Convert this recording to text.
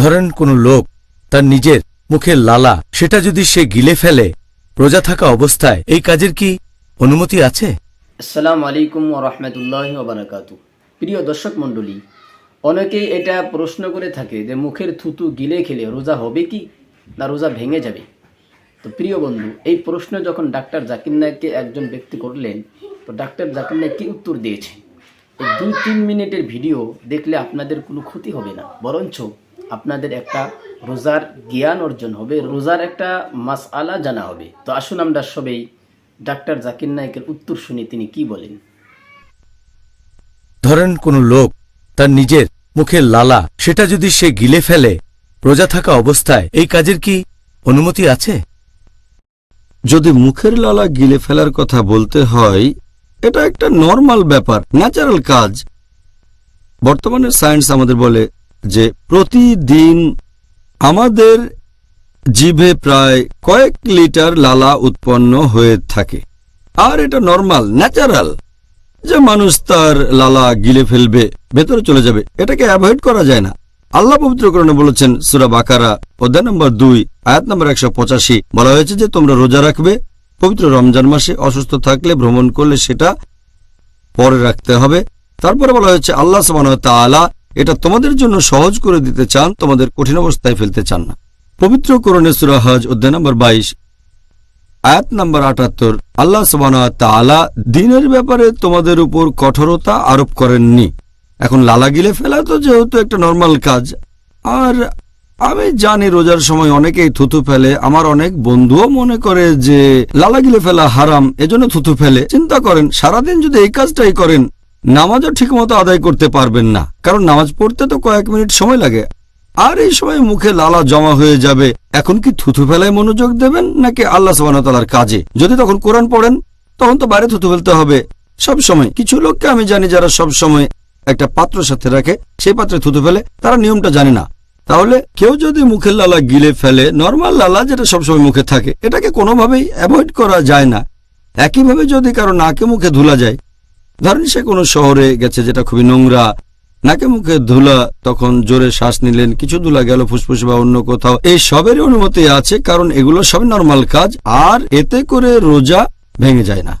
ধরেন কোনো লোক তার নিজের মুখের লালা, সেটা যদি সে গিলে ফেলে, রোজা থাকা অবস্থায়, এই কাজের কি অনুমতি আছে? আসসালামু আলাইকুম রহমতুল্লাহ ওবরাকাতু প্রিয় দর্শক মণ্ডলী, অনেকেই এটা প্রশ্ন করে থাকে যে মুখের থুতু গিলে খেলে রোজা হবে কি না রোজা ভেঙে যাবে? তো প্রিয় বন্ধু, এই প্রশ্ন যখন ডাক্তার জাকির নায়ককে একজন ব্যক্তি করলেন, তো ডাক্তার জাকির নায়ক কি উত্তর দিয়েছে? দুই তিন মিনিটের ভিডিও দেখলে আপনাদের কোনো ক্ষতি হবে না, বরঞ্চ আপনাদের একটা রোজার জ্ঞান অর্জন হবে রোজার একটা মাস আলা জানা হবে। তো আসুন আমরা সবাই ডাক্তার জাকির নায়কের উত্তর শুনি তিনি কি বলেন? ধরেন কোনো লোক তার নিজের মুখের লালা সেটা যদি সে গিলে ফেলে রোজা থাকা অবস্থায় এই কাজের কি অনুমতি আছে? যদি মুখের লালা গিলে ফেলার কথা বলতে হয় এটা একটা নর্মাল ব্যাপার ন্যাচারাল কাজ। বর্তমানে সায়েন্স আমাদের বলে যে প্রতিদিন আমাদের জিভে প্রায় কয়েক লিটার লালা উৎপন্ন হয়ে থাকে। আর এটা নর্মাল ন্যাচারাল যে মানুষ তার লালা গিলে ফেলবে, ভেতরে চলে যাবে, এটাকে অ্যাভয়েড করা যায় না। আল্লাহ পবিত্রকরণে বলেছেন, সুরা বাকারা, অধ্যায় নম্বর দুই, আয়াত নম্বর একশো পঁচাশি, বলা হয়েছে যে তোমরা রোজা রাখবে, পবিত্র রমজান মাসে অসুস্থ থাকলে ভ্রমণ করলে সেটা পরে রাখতে হবে। তারপরে বলা হয়েছে, আল্লাহ সমান তাআলা এটা তোমাদের জন্য সহজ করে দিতে চান, তোমাদের কঠিন অবস্থায় ফেলতে চান না। পবিত্র করণে সুরা হজ অধ্যায় নম্বর বাইশ, আয়াত নম্বর আটাত্তর, আল্লাহ সবান দিনের ব্যাপারে তোমাদের উপর কঠোরতা আরোপ করেননি। এখন লালা গিলে ফেলা তো যেহেতু একটা নর্মাল কাজ। আর আমি জানি রোজার সময় অনেকেই থুতু ফেলে, আমার অনেক বন্ধুও মনে করে যে লালা গিলে ফেলা হারাম, এজন্য থুতু ফেলে। চিন্তা করেন, সারাদিন যদি এই কাজটাই করেন নামাজও ঠিকমতো আদায় করতে পারবেন না। কারণ নামাজ পড়তে তো কয়েক মিনিট সময় লাগে। আর এই সময় মুখে লালা জমা হয়ে যাবে। এখন কি থুথু ফেলায় মনোযোগ দেবেন নাকি আল্লাহ সাবানতালার কাজে? যদি তখন কোরআন পড়েন, তখন তো বাইরে থুতু ফেলতে হবে। সব সময়। কিছু লোককে আমি জানি যারা সব সময় একটা পাত্র সাথে রাখে, সেই পাত্রে থুতু ফেলে, তারা নিয়মটা জানে না। তাহলে কেউ যদি মুখের লালা গিলে ফেলে, নর্মাল লালা যেটা সবসময় মুখে থাকে, এটাকে কোনোভাবেই অ্যাভয়েড করা যায় না। একইভাবে যদি কারও নাকে মুখে ধুলা যায় ধরেন সে কোনো শহরে গেছে যেটা খুবই নোংরা। নাকে মুখে ধুলা, তখন জোরে শ্বাস নিলেন, কিছু ধুলা গেল ফুসফুস বা অন্য কোথাও। এই সবেরই অনুমতি আছে, কারণ এগুলো সবই নর্মাল কাজ, আর এতে করে রোজা ভেঙে যায় না।